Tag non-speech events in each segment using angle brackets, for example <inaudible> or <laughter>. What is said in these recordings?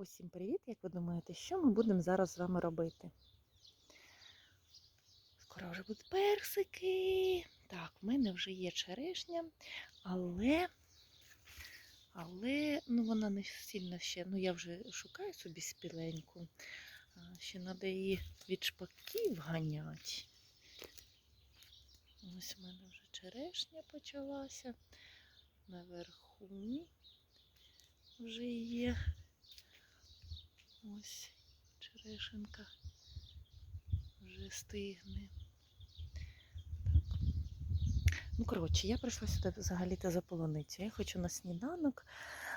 Усім привіт! Як ви думаєте, що ми будемо зараз з вами робити? Скоро вже будуть персики. Так, в мене вже є черешня, але, але ну, вона не сильно ще. Ну, я вже шукаю собі спіленьку. Ще треба її від шпаків ганяти. Ось в мене вже черешня почалася. Наверху вже є. Ось черешенка вже стигне. Так. Ну, коротше, я прийшла сюди взагалі-то за полуницю. Я хочу на сніданок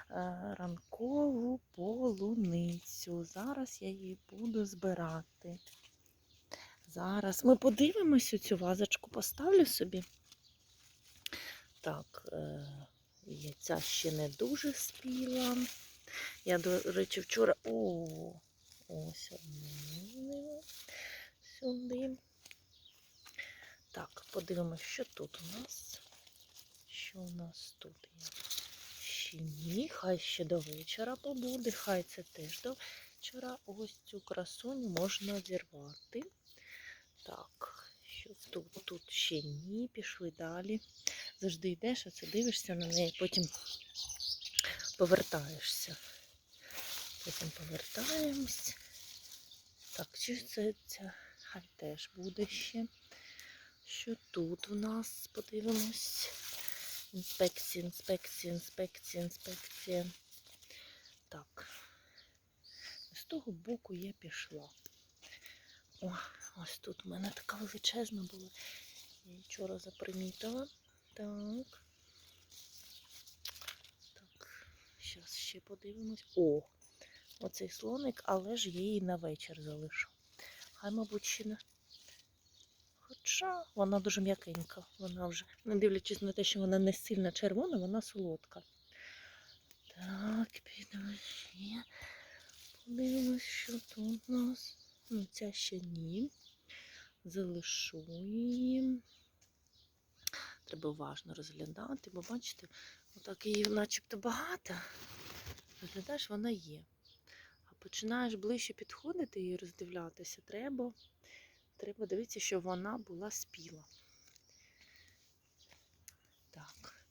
е, ранкову полуницю. Зараз я її буду збирати. Зараз ми подивимося цю вазочку, поставлю собі. Так, е, яйця ще не дуже спіла. Я, до речі, вчора. О, ось одну сюди. Так, подивимося, що тут у нас. Що у нас тут є? Ще ні, хай ще до вечора побуде, хай це теж до вечора. Ось цю красуню можна зірвати. Так, що тут? Тут ще ні, пішли далі. Завжди йдеш, а це дивишся на неї, потім повертаєшся. Потім повертаємось. Так, чи це ця хай теж буде ще. Що тут у нас? Подивимось. Інспекція, інспекція, інспекція, інспекція. Так. З того боку я пішла. О, ось тут у мене така величезна була. Я вчора запримітила. Так, зараз ще подивимось. О, оцей слоник, але ж я її на вечір залишу. Хай, мабуть, ще не. Хоча вона дуже м'якенька. Вона вже, не дивлячись на те, що вона не сильно червона, вона солодка. Так, підемо ще. Подивимось, що тут у нас. Ну, ця ще ні. Залишу її. Треба уважно розглядати, бо бачите, отак її начебто багато. Розглядаєш, вона є. А починаєш ближче підходити і роздивлятися, треба, треба дивитися, щоб вона була спіла. Так,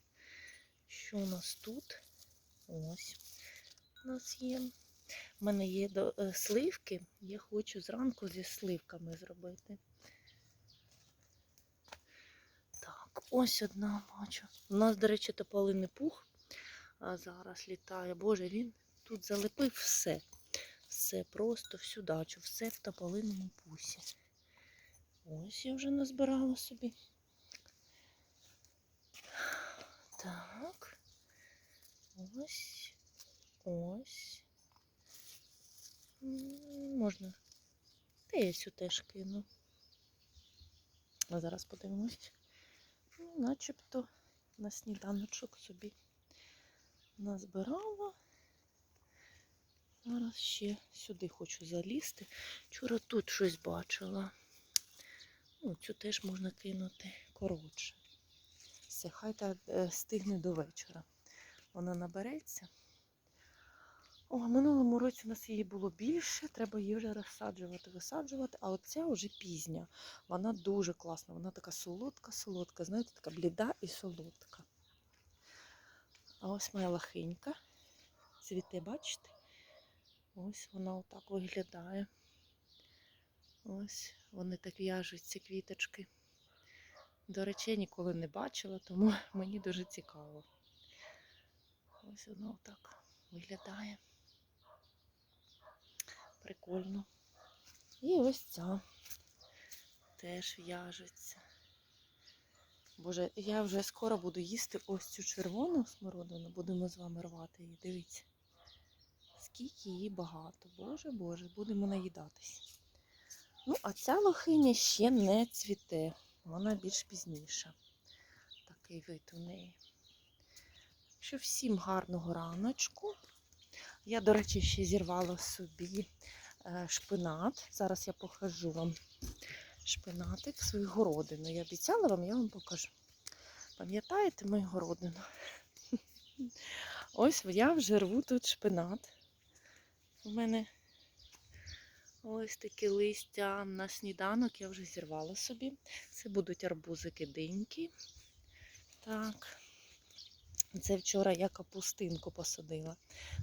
що у нас тут? Ось у нас є. У мене є е, сливки, я хочу зранку зі сливками зробити. Так, ось одна бачу. У нас, до речі, тополиний пух а зараз літає. Боже, він тут залепив все. Все, просто всю дачу, все в тополиному пусі. Ось я вже назбирала собі. Так. Ось. Ось. Можна. Та я цю теж кину. А зараз подивимось. Ну, начебто на сніданочок собі назбирала. Зараз ще сюди хочу залізти. Вчора тут щось бачила. Ну, цю теж можна кинути коротше. Все, хай та е, стигне до вечора. Вона набереться. О, минулому році у нас її було більше, треба її вже розсаджувати, висаджувати, а оця вже пізня. Вона дуже класна, вона така солодка-солодка, знаєте, така бліда і солодка. А ось моя лахинька. Цвіте, бачите? Ось вона отак виглядає. Ось вони так в'яжуть ці квіточки. До речі, ніколи не бачила, тому <laughs> мені дуже цікаво. Ось вона отак виглядає. Прикольно. І ось ця теж в'яжеться. Боже, я вже скоро буду їсти ось цю червону смородину. Будемо з вами рвати її. Дивіться. Скільки її багато. Боже, Боже, будемо наїдатись. Ну, а ця лохиня ще не цвіте. Вона більш пізніша. Такий вид у неї. Що всім гарного раночку. Я, до речі, ще зірвала собі е, шпинат. Зараз я покажу вам шпинатик свою городину. Я обіцяла вам, я вам покажу. Пам'ятаєте мою городину? Ось я вже рву тут шпинат. У мене ось такі листя на сніданок я вже зірвала собі. Це будуть арбузики диньки. Так. Це вчора я капустинку посадила.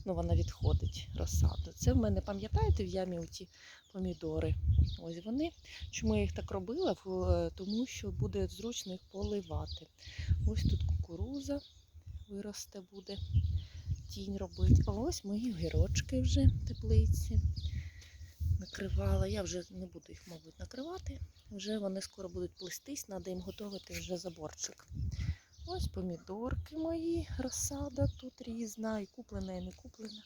Ну, вона відходить розсаду. Це в мене, пам'ятаєте, в ямі оті помідори. Ось вони. Чому я їх так робила? Тому що буде зручно їх поливати. Ось тут кукуруза виросте буде, тінь робить. А ось мої огірочки вже теплиці. Накривала. Я вже не буду їх, мабуть, накривати. Вже вони скоро будуть плестись, треба їм готувати вже заборчик. Ось помідорки мої, розсада тут різна, і куплена, і не куплена.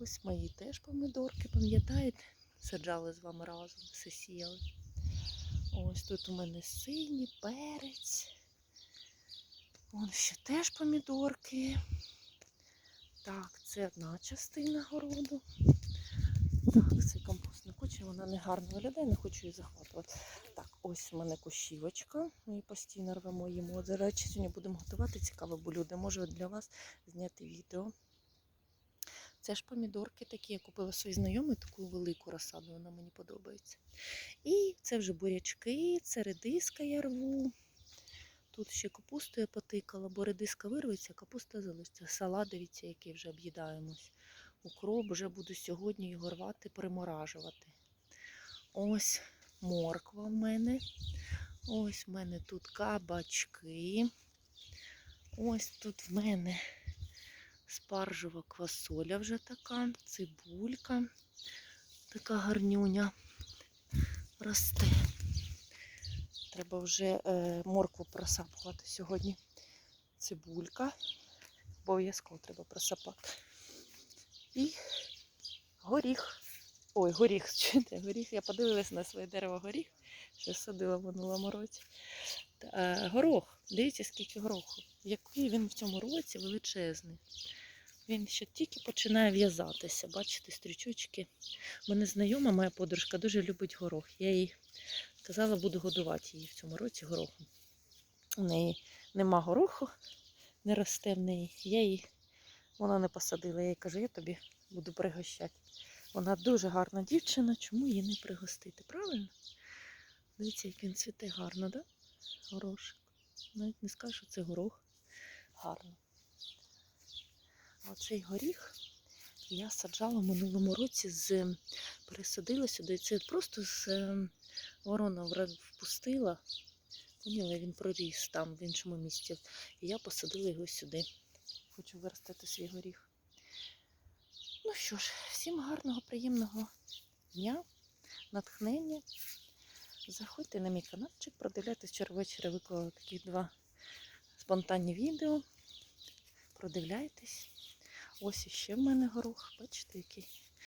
Ось мої теж помідорки, пам'ятаєте? Саджали з вами разом, все сіяли. Ось тут у мене синій перець. Вон ще теж помідорки. Так, це одна частина городу. Так, це компостна куча, вона не гарно виглядає, не хочу її захватувати. Так, ось у мене кущівочка. Ми її постійно рвемо їмо. До речі, сьогодні будемо готувати цікаве блюдо. Можу для вас зняти відео. Це ж помідорки такі, я купила своїй знайомій таку велику розсаду, вона мені подобається. І це вже бурячки, це редиска я рву. Тут ще капусту я потикала, бо редиска вирветься, капуста залишиться. Салат, дивіться, який вже об'їдаємось. Укроп вже буду сьогодні його рвати, приморажувати. Ось морква в мене. Ось в мене тут кабачки. Ось тут в мене спаржева квасоля вже така, цибулька, така гарнюня росте. Треба вже е, моркву просапувати сьогодні. Цибулька. Обов'язково треба просапати. І горіх. Ой, горіх, <laughs> чуєте, горіх. Я подивилася на своє дерево горіх, що садила в минулому році. Та, горох. Дивіться, скільки гороху. Який він в цьому році величезний. Він ще тільки починає в'язатися. Бачите, стрічочки. Мене знайома моя подружка дуже любить горох. Я їй казала, буду годувати її в цьому році горохом. У неї нема гороху, не росте в неї. Я її, вона не посадила. Я їй кажу, я тобі буду пригощати. Вона дуже гарна дівчина, чому її не пригостити? Правильно? Дивіться, як він цвіте гарно, да? Горошик. Навіть не скажу, що це горох. Гарно. А Оцей горіх я саджала в минулому році з пересадила сюди. Це просто з е, ворона впустила. Поняла, він проріс там в іншому місці. І я посадила його сюди. Хочу виростити свій горіх. Ну що ж, всім гарного, приємного дня, натхнення. Заходьте на мій каналчик, продивляйтесь вчора ввечері виклала такі два спонтанні відео. Продивляйтесь. Ось іще в мене горох. Бачите, який